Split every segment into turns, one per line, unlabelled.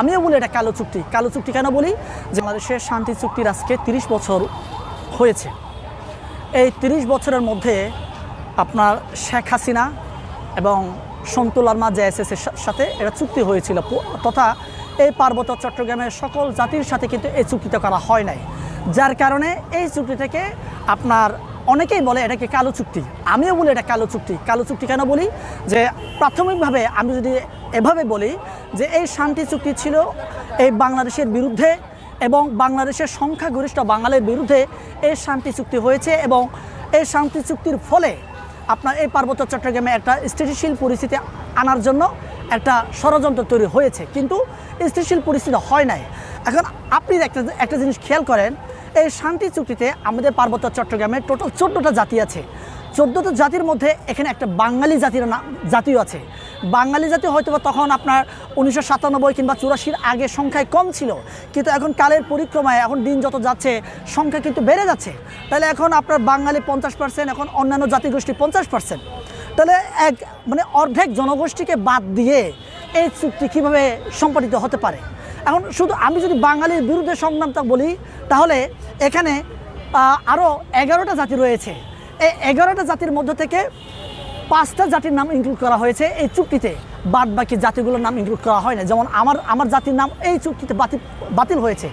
আমিও বলি এটা কালো চুক্তি। কালো চুক্তি কেন বলি? যে বাংলাদেশের শান্তি চুক্তির আজকে তিরিশ বছর হয়েছে। এই তিরিশ বছরের মধ্যে আপনার শেখ হাসিনা এবং সন্তুলার মা জেএসএসের সাথে এটা চুক্তি হয়েছিল। তথা এই পার্বত্য চট্টগ্রামের সকল জাতির সাথে কিন্তু এই চুক্তিটা করা হয় নাই। যার কারণে এই চুক্তি থেকে আপনার অনেকেই বলে এটাকে কালো চুক্তি। আমিও বলি এটা কালো চুক্তি। কালো চুক্তি কেন বলি? যে প্রাথমিকভাবে আমি যদি এভাবে বলি যে এই শান্তি চুক্তি ছিল এই বাংলাদেশের বিরুদ্ধে এবং বাংলাদেশের সংখ্যাগরিষ্ঠ বাঙালির বিরুদ্ধে এই শান্তি চুক্তি হয়েছে এবং এই শান্তি চুক্তির ফলে আপনার এই পার্বত্য চট্টগ্রামে একটা স্থিতিশীল পরিস্থিতি আনার জন্য একটা ষড়যন্ত্র তৈরি হয়েছে। কিন্তু স্থিতিশীল পরিস্থিতি হয় নাই। এখন আপনি একটা একটা জিনিস খেয়াল করেন এই শান্তি চুক্তিতে আমাদের পার্বত্য চট্টগ্রামে টোটাল চোদ্দোটা জাতি আছে। চোদ্দোটা জাতির মধ্যে এখানে একটা বাঙালি জাতির নাম, জাতিও আছে। বাঙালি জাতি হয়তো তখন আপনার উনিশশো সাতানব্বই কিংবা চুরাশির আগে সংখ্যায় কম ছিল। কিন্তু এখন কালের পরিক্রমায় এখন দিন যত যাচ্ছে, সংখ্যা কিন্তু বেড়ে যাচ্ছে। তাহলে এখন আপনার বাঙালি পঞ্চাশ পার্সেন্ট এখন অন্যান্য জাতিগোষ্ঠী পঞ্চাশ পার্সেন্ট তাহলে এক মানে অর্ধেক জনগোষ্ঠীকে বাদ দিয়ে এই চুক্তি কীভাবে সম্পাদিত হতে পারে? এখন শুধু আমি যদি বাঙালির বিরুদ্ধে সংগ্রামটা বলি, তাহলে এখানে আরও এগারোটা জাতি রয়েছে। এই এগারোটা জাতির মধ্য থেকে পাঁচটা জাতির নাম ইনক্লুড করা হয়েছে এই চুক্তিতে। বাদ বাকি জাতিগুলোর নাম ইনক্লুড করা হয় না। যেমন আমার আমার জাতির নাম এই চুক্তিতে বাতিল বাতিল হয়েছে।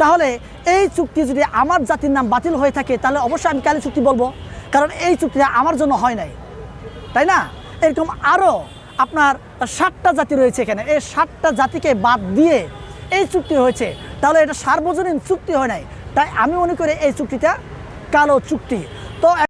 তাহলে এই চুক্তি যদি আমার জাতির নাম বাতিল হয়ে থাকে, তাহলে অবশ্যই আমি কালী চুক্তি বলব? কারণ এই চুক্তিটা আমার জন্য হয় নাই। তাই না? এরকম আরও আপনার ষাটটা জাতি রয়েছে এখানে। এই ষাটটা জাতিকে বাদ দিয়ে এই চুক্তি হয়েছে। তাহলে এটা সার্বজনীন চুক্তি হয় নাই। তাই আমি মনে করি এই চুক্তিটা কালো চুক্তি। তো